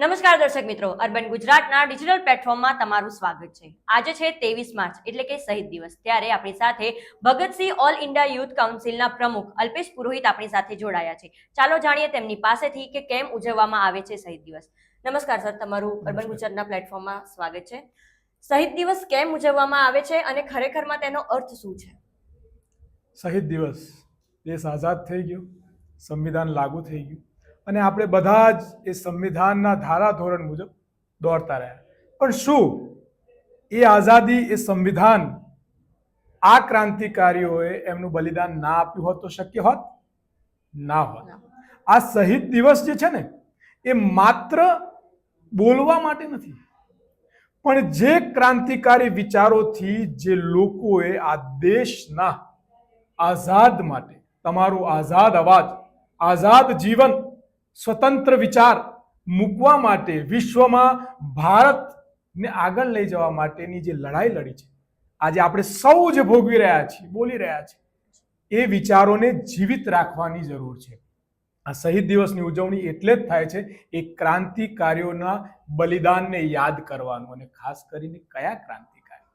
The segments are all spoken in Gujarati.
નમસ્કાર દર્શક મિત્રો અર્બન ગુજરાતના ડિજિટલ પ્લેટફોર્મમાં તમારું સ્વાગત છે. આજે છે ત્રેવીસ માર્ચ એટલે કે શહીદ દિવસ. ત્યારે આપણી સાથે ભગતસિંહ ઓલ ઇન્ડિયા યુથ કાઉન્સિલના પ્રમુખ અલ્પેશ પુરોહિત આપણી સાથે જોડાયા છે. ચાલો જાણીએ તેમની પાસેથી કે કેમ ઉજવવામાં આવે છે શહીદ દિવસ. નમસ્કાર સર તમારું અર્બન ગુજરાતના પ્લેટફોર્મમાં સ્વાગત છે. શહીદ દિવસ કેમ ઉજવવામાં આવે છે અને ખરેખરમાં તેનો અર્થ શું છે? શહીદ દિવસ દેશ આઝાદ થઈ ગયો સંવિધાન લાગુ થઈ ગયું. અને આપણે બધા જ એ સંવિધાનના ધારાધોરણ મુજબ દોડતા રહ્યા. પણ શું એ આઝાદી એ સંવિધાન આ ક્રાંતિકારીઓએ એમનું બલિદાન ના આપ્યું હોત તો શક્ય હોત? ના હોત. આ શહીદ દિવસ જે છે ને એ માત્ર બોલવા માટે નથી. પણ જે ક્રાંતિકારી વિચારોથી જે લોકોએ આ દેશના આઝાદ માટે તમારું આઝાદ અવાજ આઝાદ જીવન સ્વતંત્ર વિચાર મૂકવા માટે વિશ્વમાં ભારતને આગળ લઈ જવા માટેની જે લડાઈ લડી છે, આજે આપણે સૌ જે ભોગવી રહ્યા છીએ, બોલી રહ્યા છીએ, એ વિચારોને જીવિત રાખવાની જરૂર છે. આ શહીદ દિવસની ઉજવણી એટલે જ થાય છે એ ક્રાંતિકારીઓના બલિદાનને યાદ કરવાનું અને ખાસ કરીને કયા ક્રાંતિકારી?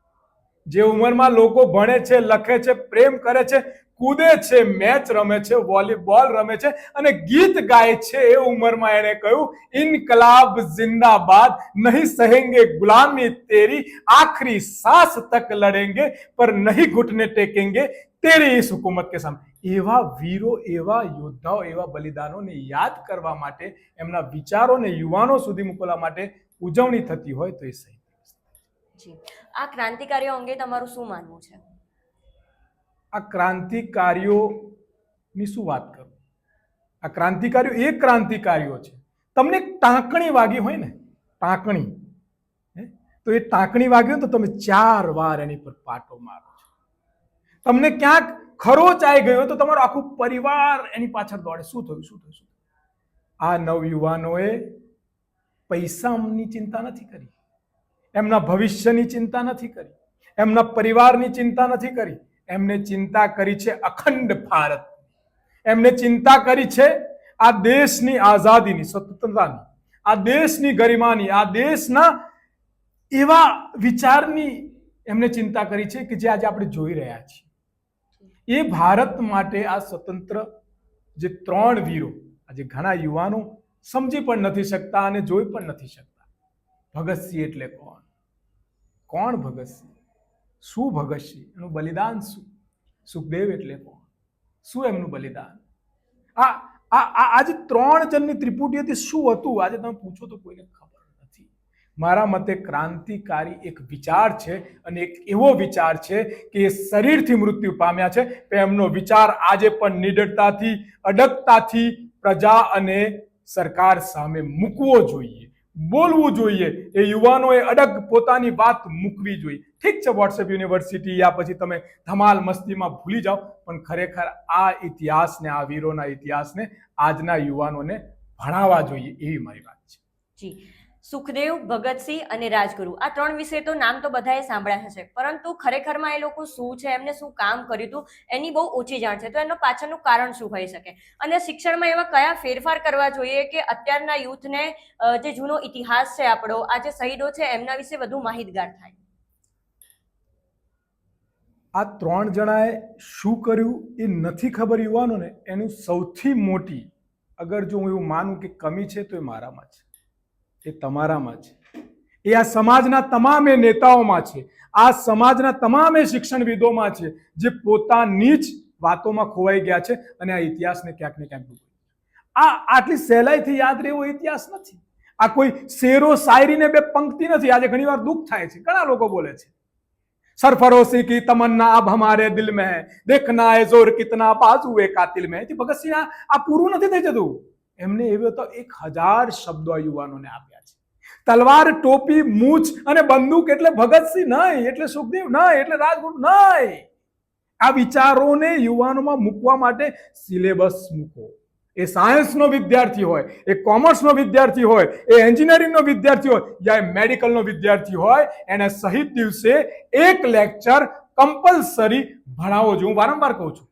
જે ઉંમરમાં લોકો ભણે છે, લખે છે, પ્રેમ કરે છે કૂદે છે, મેચ રમે છે, વોલીબોલ રમે છે અને ગીત ગાય છે એ ઉંમરમાં એણે કહ્યું, ઇનકલાબ જિંદાબાદ, નહીં સહેંગે ગુલામી તેરી, આખરી સાસ તક લડેંગે, પર નહીં ઘૂટને ટેકેંગે તેરી ઇસ હુકુમત કે સામે. એવા વીરો, એવા યોદ્ધાઓ, એવા બલિદાનોને યાદ કરવા માટે, એમના વિચારોને યુવાનો સુધી મોકલવા માટે ઉજવણી થતી હોય તો એ સહી. આ ક્રાંતિકારીઓ અંગે તમારું શું માનવું છે? આ ક્રાંતિકારીઓની શું વાત કરું? આ ક્રાંતિકારીઓ એ ક્રાંતિકારીઓ છે. તમને ટાંકણી વાગી હોય ને, ટાંકણી? તો એ ટાંકણી વાગી હોય તો તમે ચાર વાર એની પર પાટો મારો છો. તમને ક્યાંક ખરોચ આવી ગયો તો તમારો આખું પરિવાર એની પાછળ દોડે. શું થયું શું થયું, શું? આ નવયુવાનોએ પૈસાની ચિંતા નથી કરી. એમના ભવિષ્યની ચિંતા નથી કરી. એમના પરિવારની ચિંતા નથી કરી. એમને ચિંતા કરી છે અખંડ ભારત. એમને ચિંતા કરી છે આ દેશની આઝાદીની, સ્વતંત્રતાની. આ દેશની ગરિમાની, આ દેશના એવા વિચારની એમને ચિંતા કરી છે કે જે આજે આપણે જોઈ રહ્યા છીએ. એ ભારત માટે આ સ્વતંત્ર જે ત્રણ વીરો, આજે ઘણા યુવાનો સમજી પણ નથી શકતા અને જોઈ પણ નથી શકતા. ભગતસિંહ એટલે કોણ? કોણ ભગતસિંહ? શું ભગતસિંહ એનું બલિદાન શું? સુખદેવ એટલે કોણ? શું એમનું બલિદાન? આ આ, આજે ત્રણ જણની ત્રિપુટી હતી, શું હતું? આજે તમે પૂછો તો કોઈને ખબર નથી. મારા મતે ક્રાંતિકારી એક વિચાર છે અને એક એવો વિચાર છે કે એ શરીરથી મૃત્યુ પામ્યા છે. પણ એમનો વિચાર આજે પણ નિડરતાથી, અડગતાથી પ્રજા અને સરકાર સામે મૂકવો જોઈએ. બોલવું જોઈએ. એ યુવાનોએ અડગ પોતાની વાત મૂકવી જોઈએ. ઠીક છે, વોટ્સએપ યુનિવર્સિટી, યા પછી તમે ધમાલ મસ્તીમાં ભૂલી જાઓ, પણ ખરેખર આ ઇતિહાસને, આ વીરોના ઇતિહાસને આજના યુવાનોને ભણાવવા જોઈએ એવી મારી વાત છે. જી. સુખદેવ, ભગતસિંહ અને રાજગુરુ. આ ત્રણ વિશે તો નામ તો બધાએ સાંભળ્યા હશે. પરંતુ ખરેખરમાં એ લોકો શું છે, એમને શું કામ કર્યું હતું, એની બહુ ઓછી જાણ છે. તો એનું પાછળનું કારણ શું હોઈ શકે? અને શિક્ષણમાં એવા કયા ફેરફાર કરવા જોઈએ કે અત્યારના યુથને જે જૂનો ઇતિહાસ છે આપણો, આ જે શહીદો છે, એમના વિશે વધુ માહિતગાર થાય? આ ત્રણ જણાએ શું કર્યું એ નથી ખબર યુવાનોને. એનું સૌથી મોટી, અગર જો હું એવું માનું કે કમી છે, તો એ મારામાં છે. એ તમારામાં છે. એ આ સમાજના તમામે નેતાઓમાં છે. આ સમાજના તમામે શિક્ષણવિદોમાં છે, જે પોતાની જ વાતોમાં ખોવાઈ ગયા છે અને આ ઇતિહાસને ક્યાંક ને ક્યાંક આ આટલી સહેલાઈથી યાદ રહેવો ઇતિહાસ નથી. આ કોઈ શેરો શાયરીને બે પંક્તિ નથી. આજે ઘણી વાર દુઃખ થાય છે. ઘણા લોકો બોલે છે. સરફરોશી કી તમન્ના અબ હમારે દિલ મે દેખના હે જોર કિતના બાજુ એ કાતિલ મે ભગતસિંહ આ પૂરું નથી થઈ જતું. એમને એવો તો એક હજાર શબ્દો યુવાનોને આપ્યા. તલવાર, ટોપી, મૂછ અને બંદૂક એટલે ભગતસિંહ નહીં, એટલે સુખદેવ નહીં, એટલે રાજગુરુ નહીં. આ વિચારોને યુવાનોમાં મૂકવા માટે સિલેબસ મૂકો. એ સાયન્સનો વિદ્યાર્થી હોય, એ કોમર્સનો વિદ્યાર્થી હોય, એ એન્જિનિયરિંગનો વિદ્યાર્થી હોય, યા એ મેડિકલનો વિદ્યાર્થી હોય, એને સહિત દિવસે એક લેક્ચર કમ્પલસરી ભણાવો જોઈએ હું વારંવાર કહું છું.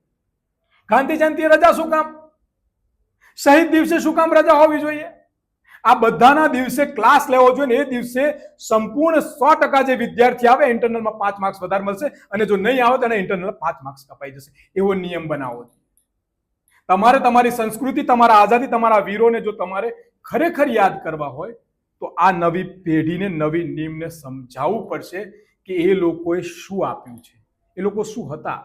ગાંધી જયંતિ રજા શું કામ? શહીદ દિવસે શું કામ રજા હોવી જોઈએ? આ બધાના દિવસે ક્લાસ લેવો જોઈએ ને એ દિવસે સંપૂર્ણ સો ટકા જે વિદ્યાર્થી આવે ઇન્ટરનલમાં પાંચ માર્ક્સ વધારે મળશે અને જો નહીં આવે તો એને ઇન્ટરનલ પાંચ માર્ક્સ કપાઈ જશે. એવો નિયમ બનાવવો તમારે તમારી સંસ્કૃતિ, તમારા આઝાદી, તમારા વીરોને જો તમારે ખરેખર યાદ કરવા હોય, તો આ નવી પેઢીને નવી નિયમને સમજાવવું પડશે કે એ લોકોએ શું આપ્યું છે, એ લોકો શું હતા,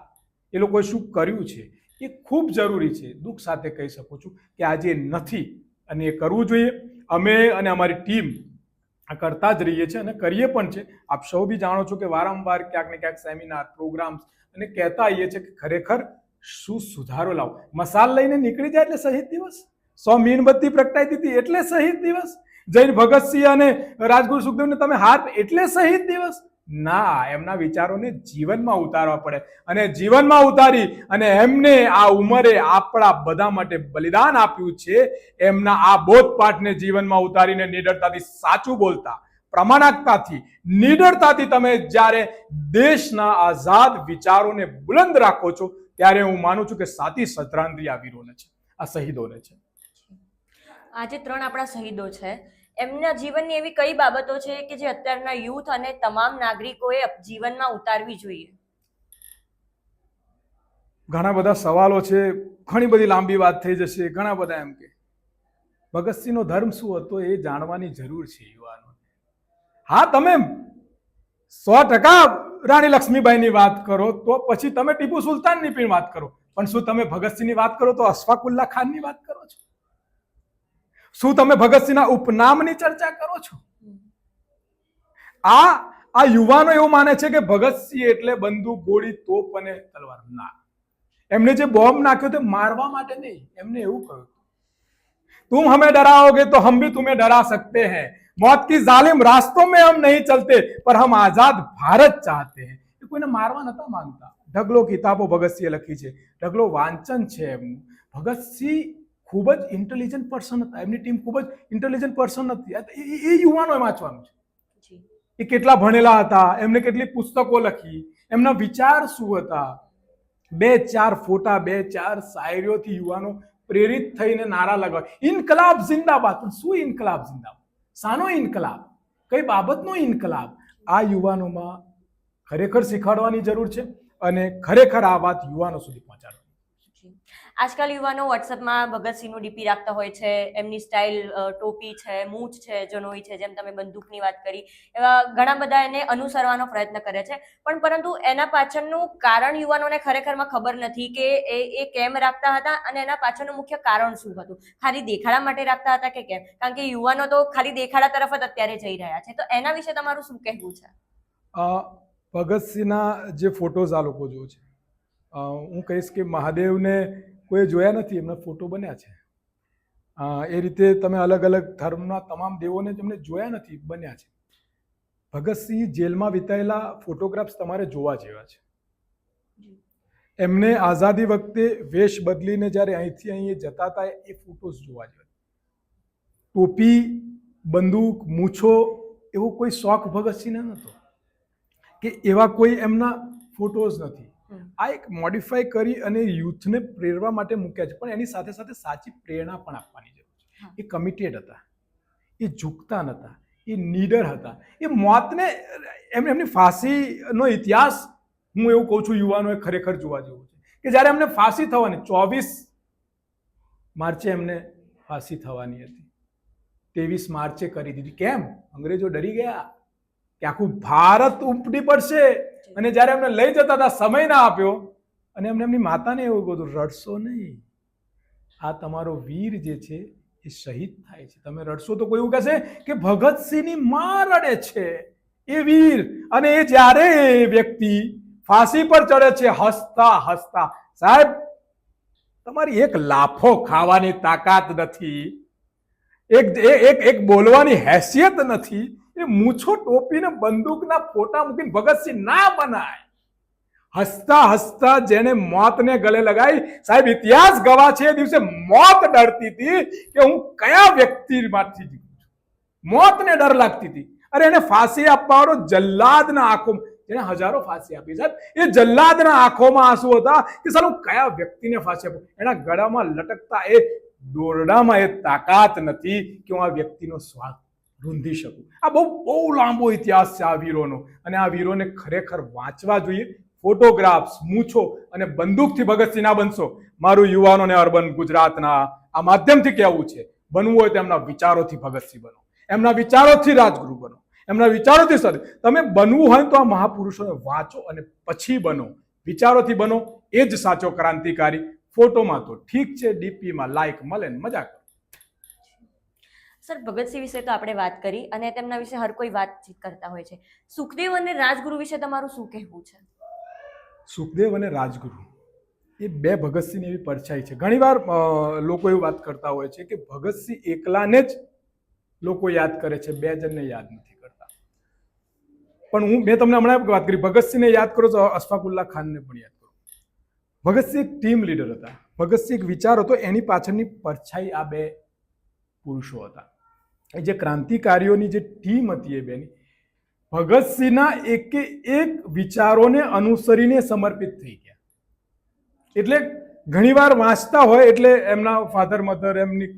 એ લોકોએ શું કર્યું છે. એ ખૂબ જરૂરી છે. દુઃખ સાથે કહી શકું છું કે આજે નથી અને એ કરવું જોઈએ. અમે અને અમારી ટીમ કરતા જ રહીએ છીએ અને કરીએ પણ છે. આપ સૌ બી જાણો છો કે વારંવાર ક્યાંક ને ક્યાંક સેમિનાર, પ્રોગ્રામ્સ અને કહેતા આવીએ છીએ કે ખરેખર શું સુધારો લાવો. મસાલ લઈને નીકળી જાય એટલે શહીદ દિવસ. સો મીણબત્તી પ્રગટાઈ દીધી એટલે શહીદ દિવસ. જૈન ભગતસિંહ અને રાજગુરુ સુખદેવને તમે હાથ એટલે શહીદ દિવસ. ના, એમના વિચારોને જીવનમાં ઉતારવા પડે. અને જીવનમાં ઉતારી અને એમને આ ઉંમરે આપણા બધા માટે બલિદાન આપ્યું છે, એમના આ બોધપાઠને જીવનમાં ઉતારીને નિડરતાથી સાચું બોલતા પ્રમાણિકતાથી નિડરતાથી તમે જ્યારે દેશના આઝાદ વિચારોને બુલંદ રાખો છો, ત્યારે હું માનું છું કે સાતી શ્રદ્ધાંજલિ આ વીરોને છે, આ શહીદોને છે. આજે ત્રણ આપણા શહીદો છે. એમના જીવનની એવી કઈ બાબતો છે કે જે અત્યારના યુથ અને તમામ નાગરિકોએ જીવનમાં ઉતારવી જોઈએ? ઘણા બધા સવાલો છે, ઘણી બધી લાંબી વાત થઈ જશે, ઘણા બધા એમ કે. ભગતસિંહનો ધર્મ શું હતો એ જાણવાની જરૂર છે યુવાનો હા, તમે સો ટકા રાણી લક્ષ્મીબાઈની વાત કરો તો પછી તમે ટીપુ સુલતાનની પણ વાત કરો. પણ શું તમે ભગતસિંહની વાત કરો તો અશફાકુલ્લા ખાનની વાત કરો છો? શું તમે ભગતસિંહના ઉપનામની ચર્ચા કરો છો આ આ યુવાનો એવું માને છે કે ભગતસિંહ એટલે બંદૂક ગોળી તોપ અને તલવાર ના એમને જે બોમ્બ નાખ્યો તે મારવા માટે નહીં એમને એવું કહ્યું तुम हमें डराओगे तो हम भी तुम्हें डरा सकते हैं मौत की जालिम रास्तों में हम नहीं चलते पर हम आजाद भारत चाहते हैं એ કોઈને મારવા નતા માંગતા ઢગલો કિતાબો ભગતસિંહે લખી છે ઢગલો વાંચન છે એમનું ભગતસિંહ ખૂબ જ ઇન્ટેલિજન્ટ પર્સન હતા. એમની ટીમ ખૂબ જ ઇન્ટેલિજન્ટ પર્સન હતી. એ- યુવાનોએ વાંચવાનું છે. એ કેટલા ભણેલા હતા એમને કેટલી પુસ્તકો લખી એમના વિચાર શું હતા? બે ચાર ફોટા બે ચાર શાયરીઓથી યુવાનો પ્રેરિત થઈને નારા લગાવે. ઇન્કલાબ જિંદાબાદ. પણ શું ઇન્કલાબ જિંદાબાદ? સાનો ઇન્કલાબ? કઈ બાબતનો ઇન્કલાબ? આ યુવાનોમાં ખરેખર શીખવાડવાની જરૂર છે અને ખરેખર આ વાત યુવાનો સુધી પહોંચાડવાની. આજકાલ યુવાનો વોટ્સઅપમાં ભગતસિંહનું ડીપી રાખતા હોય છે, એમની સ્ટાઇલ ટોપી છે, મૂછ છે, જનોઈ છે, જેમ તમે બંદૂકની વાત કરી, એવા ઘણા બધા એને અનુસરવાનો પ્રયત્ન કરે છે. પણ પરંતુ એના પાછળનું કારણ યુવાનોને ખરેખરમાં ખબર નથી કે એ એ કેમ રાખતા હતા અને એના પાછળનું મુખ્ય કારણ શું હતું? ખાલી દેખાડા માટે રાખતા હતા કે કેમ? કારણ કે યુવાનો તો ખાલી દેખાડા તરફ જ અત્યારે જઈ રહ્યા છે. તો એના વિશે તમારું શું કહેવું છે? ભગતસિંહના જે ફોટોઝ આ લોકો જુઓ છે હું કહીશ કે મહાદેવને કોઈ જોયા નથી એમના ફોટો બન્યા છે. એ રીતે તમે અલગ અલગ ધર્મના તમામ દેવોને તમને જોયા નથી બન્યા છે. ભગતસિંહ જેલમાં વિતાયેલા ફોટોગ્રાફ્સ તમારે જોવા જેવા છે. એમને આઝાદી વખતે વેશ બદલીને જ્યારે અહીંથી અહીં જતા હતા એ ફોટોઝ જોવા જેવા ટોપી બંદૂક મૂછો એવો કોઈ શોખ ભગતસિંહને નહોતો. કે એવા કોઈ એમના ફોટોઝ નથી. આ એક મોડિફાઈ કરી અને યુથને પ્રેરવા માટે મૂક્યા છે. પણ એની સાથે સાથે સાચી પ્રેરણા પણ આપવાની જરૂર છે. એ કમિટેડ હતા. એ ઝૂકતા નહોતા એ નીડર હતા. એ મોતને એમ એમની ફાંસીનો ઇતિહાસ હું એવું કહું છું યુવાનોએ ખરેખર જોવા જેવું છે. કે જ્યારે એમને ફાંસી થવાની ચોવીસ માર્ચે એમને ફાંસી થવાની હતી. ત્રેવીસ માર્ચે કરી દીધી. કેમ? અંગ્રેજો ડરી ગયા. કે આખું ભારત ઉપડી પડશે. અને જ્યારે એમને લઈ જતા હતા, સમય ના આપ્યો, અને એમને એમની માતાને એવું કીધું રડશો નહીં. આ તમારો વીર જે છે, એ શહીદ થાય છે. તમે રડશો તો કોઈ એવું કહેશે કે ભગતસિંહની માં રડે છે. એ વીર. અને એ જ્યારે એ વ્યક્તિ ફાંસી પર ચડે છે, હસતા હસતા, સાહેબ, તમારી એક લાફો ખાવાની તાકાત નથી. એક એક એક બોલવાની હેસિયત નથી. એ મૂછો ટોપીને બંદૂકના ફોટા મૂકીને ભગતસિંહ ના બનાય. હસતા હસતા જેને મોતને ગલે લગાવી સાહેબ, ઇતિહાસ ગવા છે એ દિવસે મોત ડરતી હતી કે હું કયા વ્યક્તિમાંથી જીવું છું? મોતને ડર લાગતી હતી. અરે એને ફાંસી આપવાનો જલ્લાદના આંખો એને હજારો ફાંસી આપી. સાહેબ, એ જલ્લાદના આંખોમાં આંસુ હતા કે સાલું કયા વ્યક્તિને ફાંસી આપું? એના ગળામાં લટકતા એ દોરડામાં એ તાકાત નથી કે હું આ વ્યક્તિનો સ્વાદ રૂંધી શકું. આ બહુ બહુ લાંબો ઇતિહાસ છે આ વીરોનો. અને આ વીરોને ખરેખર વાંચવા જોઈએ. ફોટોગ્રાફ્સ મૂછો અને બંદૂકથી ભગતસિંહ ના બનશો. મારું યુવાનોને અર્બન ગુજરાતના આ માધ્યમથી કહેવું છે. બનવું હોય તો એમના વિચારોથી ભગતસિંહ બનો. એમના વિચારોથી રાજગુરુ બનો. એમના વિચારોથી સર તમે બનવું હોય તો આ મહાપુરુષોને વાંચો અને પછી બનો. વિચારોથી બનો. એ જ સાચો ક્રાંતિકારી. ફોટોમાં તો ઠીક છે, ડીપીમાં લાઈક મળે ને મજા સર, ભગતસિંહ વિશે તો આપણે વાત કરી અને તેમના વિશે હર કોઈ વાતચીત કરતા હોય છે. સુખદેવ અને રાજગુરુ વિશે તમારું શું કહેવું છે? સુખદેવ અને રાજગુરુ, એ બે ભગતસિંહની એવી પરછાઈ છે. ઘણીવાર લોકો એવી વાત કરતા હોય છે કે ભગતસિંહ એકલાને જ લોકો યાદ કરે છે, બે જણને યાદ નથી કરતા. પણ હું, મેં તમને હમણાં વાત કરી, ભગતસિંહને યાદ કરો તો અશફાકુલ્લા ખાનને પણ યાદ કરો. ભગતસિંહ એક ટીમ લીડર હતા. ભગતસિંહ એક વિચાર હતો, એની પાછળની પરછાઈ આ બે પુરુષો હતા. જે ક્રાંતિકારીઓની જે ટીમ હતી એ બેની, ભગતસિંહના એકે એક વિચારોને અનુસરીને સમર્પિત થઈ ગયા. એટલે ઘણીવાર વાંચતા હોય એટલે એમના ફાધર મધર એમની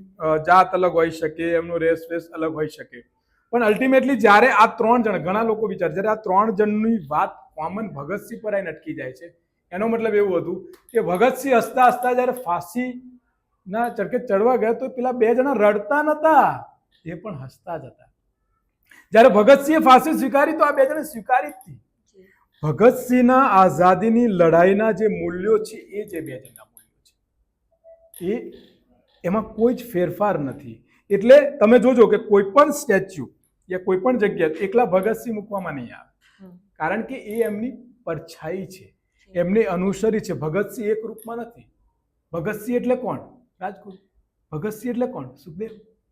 જાત અલગ હોઈ શકે, એમનો રેસ વેસ અલગ હોઈ શકે. પણ અલ્ટિમેટલી જ્યારે આ ત્રણ જણ, ઘણા લોકો વિચાર, જ્યારે આ ત્રણ જણની વાત કોમન ભગતસિંહ પર આવીને અટકી જાય છે, એનો મતલબ એવું હતું કે ભગતસિંહ હસતા હસતા જ્યારે ફાંસી ના ચડકે ચડવા ગયા તો પેલા બે જણા રડતા નતા. એ પણ હસતા જ હતા. જ્યારે ભગતસિંહે ફાંસી સ્વીકારી તો આ બે જણા સ્વીકારી જ હતી. ભગતસિંહના આઝાદીની લડાઈના જે મૂલ્યો છે એ જે બે જણના મૂલ્યો છે. એ એમાં કોઈ જ ફેરફાર નથી. એટલે તમે જોજો કે કોઈ પણ સ્ટેચ્યુ યા કોઈ પણ જગ્યાએ એકલા ભગતસિંહ મૂકવામાં નહીં આવે. કારણ કે એ એમની પરછાઈ છે. એમને અનુસરી છે. ભગતસિંહ એક રૂપમાં નથી. ભગતસિંહ એટલે કોણ? રાજગુરુ. ભગતસિંહ એટલે કોણ? સુખદેવ.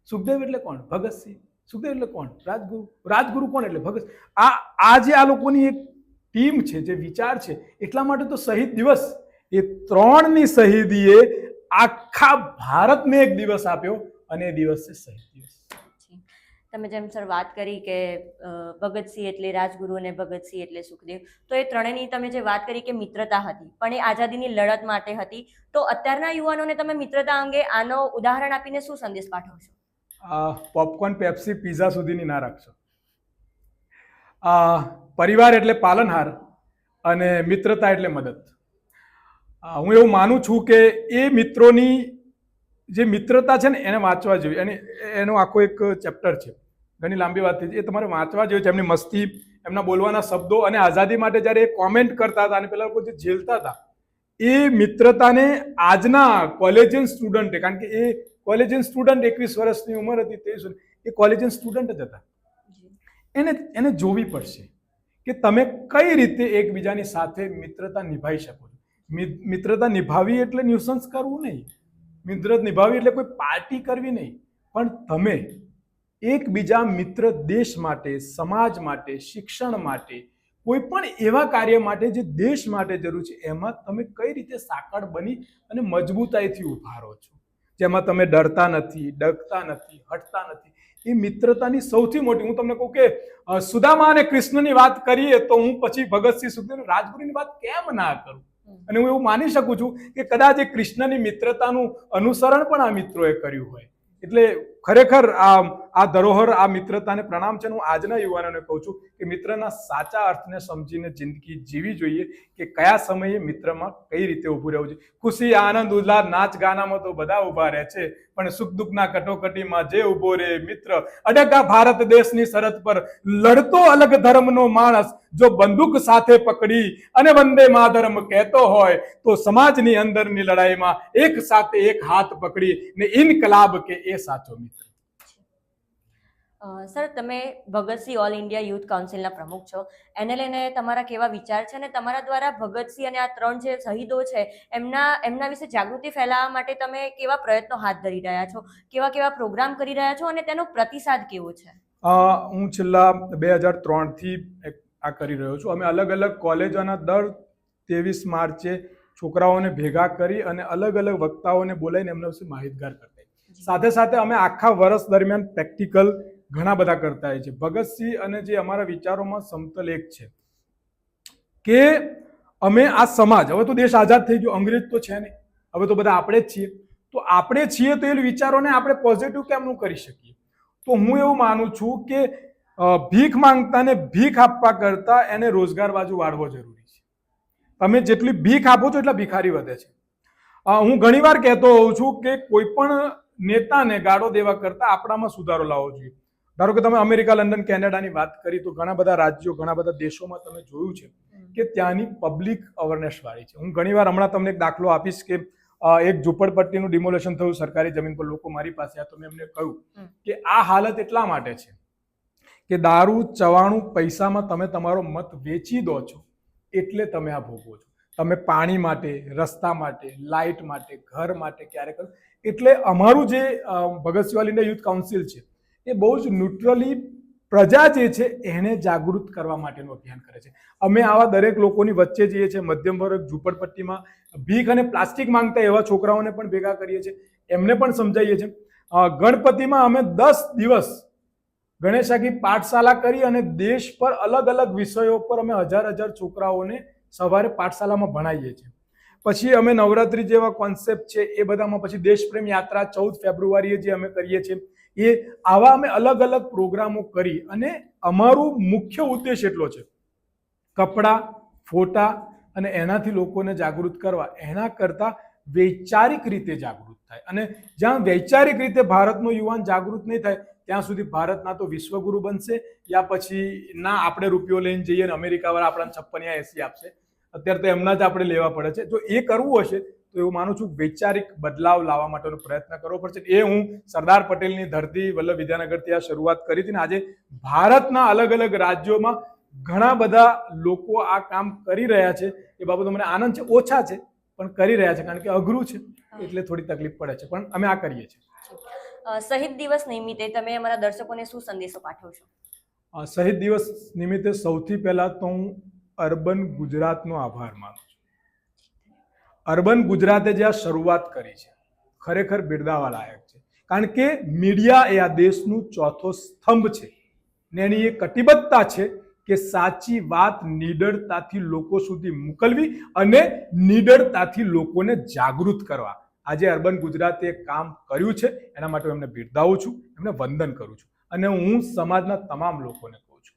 સુખદેવ એટલે કોણ? ભગતસિંહ. સુખદેવ એટલે કોણ? રાજગુરુ. રાજગુરુ કોણ એટલે? ભગત આ આ જે આ લોકોની એક ટીમ છે, જે વિચાર છે, એટલા માટે તો શહીદ દિવસ. એ ત્રણની શહીદીએ આખા ભારતને એક દિવસ આપ્યો અને એ દિવસ છે શહીદ દિવસ. તમે જેમ સર વાત કરી કે ભગતસિંહ એટલે રાજગુરુ અને ભગતસિંહ એટલે સુખદેવ, તો એ ત્રણેયની તમે જે વાત કરી કે મિત્રતા હતી, પણ એ આઝાદીની લડત માટે હતી, તો અત્યારના યુવાનોને તમે મિત્રતા અંગે આનો ઉદાહરણ આપીને શું સંદેશ પાઠવશો પોપકોર્ન પેપ્સી પીઝા સુધીની ના રાખશો. પરિવાર એટલે પાલનહાર અને મિત્રતા એટલે મદદ. હું એવું માનું છું કે એ મિત્રોની જે મિત્રતા છે ને એને વાંચવા જોઈએ. અને એનો આખો એક ચેપ્ટર છે. ઘણી લાંબી વાત થઈ છે. એ તમારે વાંચવા જોઈએ. છે એમની મસ્તી, એમના બોલવાના શબ્દો અને આઝાદી માટે જ્યારે એ કોમેન્ટ કરતા હતા અને પેલા લોકો જે ઝેલતા હતા, એ મિત્રતાને આજના કોલેજિયન સ્ટુડન્ટે કારણ કે એ કોલેજિયન સ્ટુડન્ટ એકવીસ વર્ષની ઉંમર હતી તેવીસ એ કોલેજિયન સ્ટુડન્ટ જ હતા. એને એને જોવી પડશે કે તમે કઈ રીતે એકબીજાની સાથે મિત્રતા નિભાવી શકો છો. મિત્રતા નિભાવી એટલે ન્યુસન્સ કરવું નહીં. મિત્રતા નિભાવી એટલે કોઈ પાર્ટી કરવી નહીં. પણ તમે એકબીજા મિત્ર દેશ માટે સમાજ માટે શિક્ષણ માટે કોઈ પણ એવા કાર્ય માટે જે દેશ માટે જરૂર છે એમાં તમે કઈ રીતે સાંકળ બની અને મજબૂતાઈથી ઊભા રહો છો? જેમાં તમે ડરતા નથી ડગતા નથી હટતા નથી. એ મિત્રતાની સૌથી મોટી હું તમને કહું કે સુદામા અને કૃષ્ણની વાત કરીએ તો હું પછી ભગતસિંહ સુખદેવ રાજગુરુની વાત કેમ ના કરું? અને હું એવું માની શકું છું કે કદાચ એ કૃષ્ણની મિત્રતાનું અનુસરણ પણ આ મિત્રોએ કર્યું હોય. એટલે ખરેખર આ આ ધરોહર, આ મિત્રતાને પ્રણામ છે. હું આજના યુવાનોને કહું છું કે મિત્રના સાચા અર્થને સમજીને જિંદગી જીવી જોઈએ કે કયા સમયે મિત્રમાં કઈ રીતે ઊભું રહેવું જોઈએ. ખુશી, આનંદ, ઉલ્લાસ, નાચ, ગાનામાં તો બધા ઊભા રહે છે, પણ સુખ દુઃખના કટોકટીમાં જે ઊભો રહે મિત્ર, અડગા ભારત દેશની સરહદ પર લડતો અલગ ધર્મનો માણસ, જો બંદૂક સાથે પકડી અને વંદે માતરમ કહેતો હોય, તો સમાજની અંદરની લડાઈમાં એક સાથે એક હાથ પકડી ને ઇનકલાબ કે એ સાચો મિત્ર. સર તમે ભગતસિંહ ઓલ ઇન્ડિયા યુથ કાઉન્સિલના પ્રમુખ છો. એને લઈને તમારા કેવા વિચાર છે અને તમારા દ્વારા ભગતસિંહ અને આ ત્રણ જે શહીદો છે એમના એમના વિશે જાગૃતિ ફેલાવવા માટે તમે કેવા પ્રયત્નો હાથ ધરી રહ્યા છો? કેવા કેવા પ્રોગ્રામ કરી રહ્યા છો અને તેનો પ્રતિસાદ કેવો છે? હું છેલ્લા બે હજાર ત્રણથી આ કરી રહ્યો છું. અમે અલગ અલગ કોલેજોના દર ત્રેવીસ માર્ચે છોકરાઓને ભેગા કરી અને અલગ અલગ વક્તાઓને બોલાવીને એમના વિશે માહિતગાર કરતા સાથે સાથે અમે આખા વર્ષ દરમિયાન પ્રેક્ટિકલ ઘણા બધા કરતા હોય છે. ભગતસિંહ અને જે અમારા વિચારોમાં સમતલ એક છે કે અમે આ સમાજ, હવે તો દેશ આઝાદ થઈ ગયો, અંગ્રેજ તો છે નહીં. હવે તો બધા આપણે જ છીએ. તો આપણે છીએ તો એ વિચારોને આપણે પોઝિટિવ કેમ નું કરી શકીએ? તો હું એવું માનું છું કે ભીખ માંગતાને ભીખ આપવા કરતા એને રોજગાર બાજુ વાળવો જરૂરી છે. તમે જેટલી ભીખ આપો છો એટલા ભિખારી વધે છે. હું ઘણીવાર કહેતો હોઉં છું કે કોઈ પણ નેતાને ગાળો દેવા કરતા આપણામાં સુધારો લાવવો જોઈએ. ધારો કે તમે અમેરિકા લંડન કેનેડાની વાત કરી તો ઘણા બધા રાજ્યો ઘણા બધા દેશોમાં તમે જોયું છે કે ત્યાંની પબ્લિક અવેરનેસ વાળી છે. હું ઘણીવાર હમણાં તમને એક દાખલો આપીશ કે એક ઝૂંપડપટ્ટીનું ડિમોલેશન થયું સરકારી જમીન પર લોકો મારી પાસે આ તો મેં એમને કહ્યું કે આ હાલત એટલા માટે છે કે દારૂ ચવાણું પૈસામાં તમે તમારો મત વેચી દો છો એટલે તમે આ ભોગવો છો. તમે પાણી માટે રસ્તા માટે લાઇટ માટે ઘર માટે ક્યારેક એટલે અમારું જે અ, ભગત શિવાલ યુથ કાઉન્સિલ છે એ બહુ જ ન્યુટ્રલી પ્રજા જે છે એને જાગૃત કરવા માટેનું અભિયાન કરે છે. અમે આવા દરેક લોકોની વચ્ચે જઈએ છીએ, મધ્યમ વર્ગ, ઝૂંપડપટ્ટીમાં, ભીખ અને પ્લાસ્ટિક માંગતા એવા છોકરાઓને પણ ભેગા કરીએ છીએ. એમને પણ સમજાવીએ છીએ. ગણપતિમાં અમે દસ દિવસ ગણેશાકી પાઠશાલા કરી અને દેશ પર અલગ અલગ વિષયો પર અમે હજાર હજાર છોકરાઓને સવારે પાઠશાલામાં ભણાવીએ છીએ. પછી અમે નવરાત્રી જેવા કોન્સેપ્ટ છે એ બધામાં પછી દેશપ્રેમ યાત્રા ચૌદ ફેબ્રુઆરીએ જે અમે કરીએ છીએ. એ આવા અમે અલગ અલગ પ્રોગ્રામો કરી અને અમારું મુખ્ય ઉદ્દેશ એટલો છે. કપડાં, ફોટા અને એનાથી લોકોને જાગૃત કરવા. એના કરતાં વૈચારિક રીતે જાગૃત થાય. અને જ્યાં વૈચારિક રીતે ભારતનો યુવાન જાગૃત નહીં થાય, ત્યાં સુધી ભારતના તો વિશ્વગુરુ બનશે. યા પછી ના આપણે રૂપિયો લઈને જઈએ અને અમેરિકાવાળા આપણને છપ્પન એસી આપશે. અત્યારે તો એમના જ આપણે લેવા પડે છે. જો એ કરવું હશે તો એવું માનું છું વૈચારિક બદલાવ લાવવા માટેનો પ્રયત્ન કરવો પડશે. એ હું સરદાર પટેલની ધરતી વલ્લભ વિદ્યાનગરથી આ શરૂઆત કરી હતી ને આજે ભારતના અલગ અલગ રાજ્યોમાં ઘણા બધા લોકો આ કામ કરી રહ્યા છે. એ બાબતો મને આનંદ છે ઓછા છે પણ કરી રહ્યા છે કારણ કે અઘરું છે એટલે થોડી તકલીફ પડે છે પણ અમે આ કરીએ છીએ. શહીદ દિવસ નિમિત્તે તમે અમારા દર્શકોને શું સંદેશો પાઠવશો? શહીદ દિવસ નિમિત્તે સૌથી પહેલા તો હું અર્બન ગુજરાતનો આભાર માનું અર્બન ગુજરાતે જે આ શરૂઆત કરી છે, ખરેખર બિરદાવા લાયક છે. કારણ કે મીડિયા એ આ દેશનું ચોથો સ્તંભ છે ને એની એ કટિબદ્ધતા છે કે સાચી વાત નિડરતાથી લોકો સુધી મોકલવી અને નિડરતાથી લોકોને જાગૃત કરવા. આજે અર્બન ગુજરાતે કામ કર્યું છે, એના માટે હું એમને બિરદાવું છું, એમને વંદન કરું છું અને હું સમાજના તમામ લોકોને કહું છું.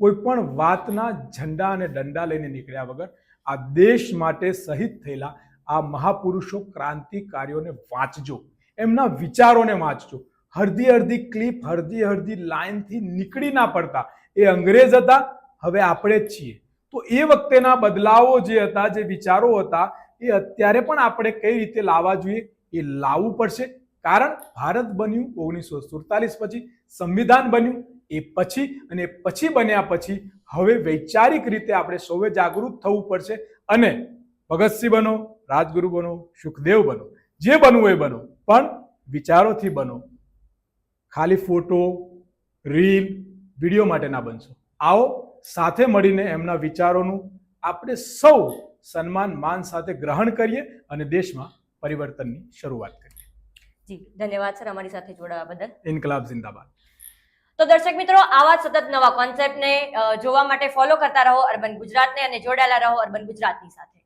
કોઈ પણ વાતના ઝંડા અને દંડા લઈને નીકળ્યા વગર આ દેશ માટે શહીદ થયેલા આ મહાપુરુષો ક્રાંતિકારીઓને વાંચજો, એમના વિચારોને વાંચજો. હરધી હળધી ક્લિપ હરધી હળધી લાઈનથી નીકળી ના પડતા. એ અંગ્રેજ હતા, હવે આપણે જ છીએ. તો એ વખતેના બદલાવો જે હતા, જે વિચારો હતા, એ અત્યારે પણ આપણે કઈ રીતે લાવવા જોઈએ? એ લાવવું પડશે. કારણ ભારત બન્યું ઓગણીસો સુડતાલીસ પછી, સંવિધાન બન્યું, એ પછી અને પછી બન્યા પછી હવે વૈચારિક રીતે આપણે સૌએ જાગૃત થવું પડશે અને ભગતસિંહ બનો રાજગુરુ બનો સુખદેવ બનો જે બનવું એ બનો પણ વિચારોથી બનો. ખાલી ફોટો રીલ વીડિયો માટે ના બનશો. આવો સાથે મળીને એમના વિચારોનું આપણે સૌ સન્માન માન સાથે ગ્રહણ કરીએ અને દેશમાં પરિવર્તનની શરૂઆત કરીએ. જી ધન્યવાદ સર અમારી સાથે જોડાવા બદલ. ઇન્કલાબ જિંદાબાદ. તો દર્શક મિત્રો, આવા સતત નવા કોન્સેપ્ટને ને જોવા માટે ફોલો કરતા રહો અર્બન ગુજરાતને અને જોડાયેલા રહો અર્બન ગુજરાતની સાથે.